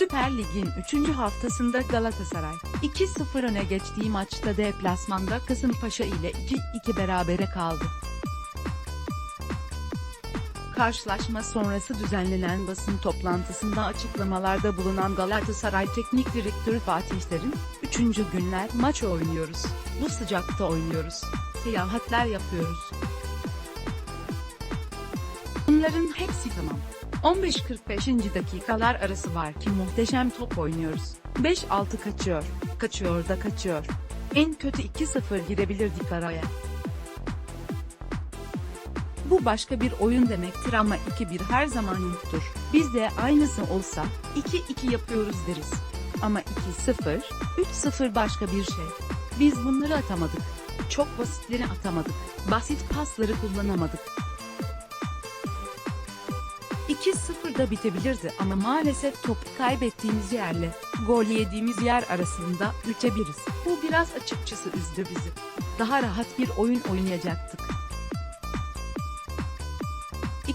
Süper Lig'in 3. haftasında Galatasaray 2-0 öne geçtiği maçta deplasmanda Kasımpaşa ile 2-2 berabere kaldı. Karşılaşma sonrası düzenlenen basın toplantısında açıklamalarda bulunan Galatasaray Teknik Direktörü Fatih Terim, 3. günler maç oynuyoruz, bu sıcakta oynuyoruz, seyahatler yapıyoruz. Bunların hepsi tamam. 15-45. dakikalar arası var ki muhteşem top oynuyoruz. 5-6 kaçıyor, kaçıyor da kaçıyor. En kötü 2-0 girebilirdik araya. Bu başka bir oyun demektir ama 2-1 her zaman yoktur. Biz de aynısı olsa 2-2 yapıyoruz deriz. Ama 2-0, 3-0 başka bir şey. Biz bunları atamadık. Çok basitleri atamadık. Basit pasları kullanamadık. 2-0 da bitebilirdi ama maalesef topu kaybettiğimiz yerle gol yediğimiz yer arasında 3'e biriz. Bu biraz açıkçası üzdü bizi. Daha rahat bir oyun oynayacaktık.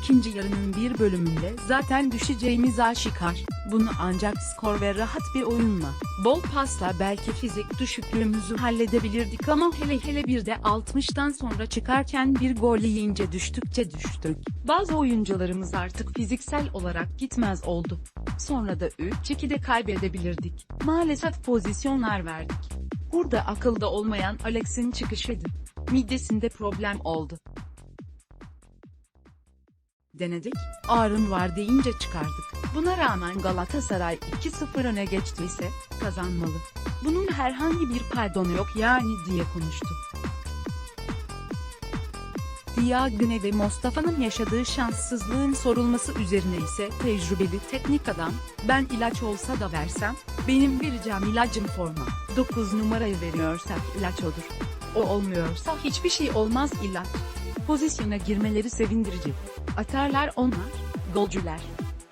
İkinci yarının bir bölümünde zaten düşeceğimiz aşikar. Bunu ancak skor ve rahat bir oyunla, bol pasla belki fizik düşüklüğümüzü halledebilirdik ama hele hele bir de 60'tan sonra çıkarken bir gol yiyince düştükçe düştük. Bazı oyuncularımız artık fiziksel olarak gitmez oldu. Sonra da 3-2'de kaybedebilirdik. Maalesef pozisyonlar verdik. Burada akılda olmayan Alex'in çıkışıydı. Midesinde problem oldu. Denedik, ağrım var deyince çıkardık. Buna rağmen Galatasaray 2-0 öne geçtiyse, kazanmalı. Bunun herhangi bir pardonu yok yani diye konuştu. Diagne ve Mustafa'nın yaşadığı şanssızlığın sorulması üzerine ise tecrübeli teknik adam, ben ilaç olsa da versem, benim vereceğim ilacım forma. 9 numarayı veriyorsak ilaç olur. O olmuyorsa hiçbir şey olmaz ilaç. Pozisyona girmeleri sevindirici. Atarlar onlar, golcüler.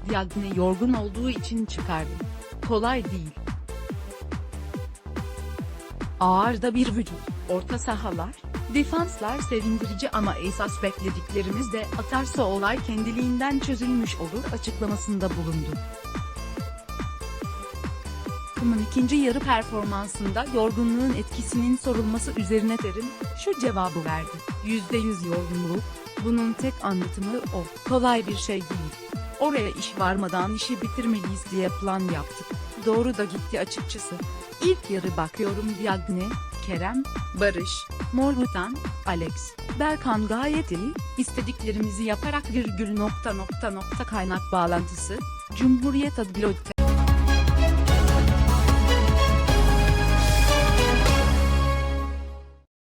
Diagne yorgun olduğu için çıkardı. Kolay değil. Ağır da bir vücut. Orta sahalar, defanslar sevindirici ama esas beklediklerimiz de atarsa olay kendiliğinden çözülmüş olur açıklamasında bulundu. Takımın ikinci yarı performansında yorgunluğun etkisinin sorulması üzerine Terim, şu cevabı verdi. %100 yorgunluk, bunun tek anlatımı o. Kolay bir şey değil. Oraya iş varmadan işi bitirmeliyiz diye plan yaptık. Doğru da gitti açıkçası. İlk yarı bakıyorum Diagne, Kerem, Barış, Morhutan, Alex, Berkan gayet iyi, istediklerimizi yaparak virgül nokta nokta nokta kaynak bağlantısı, Cumhuriyet Adlı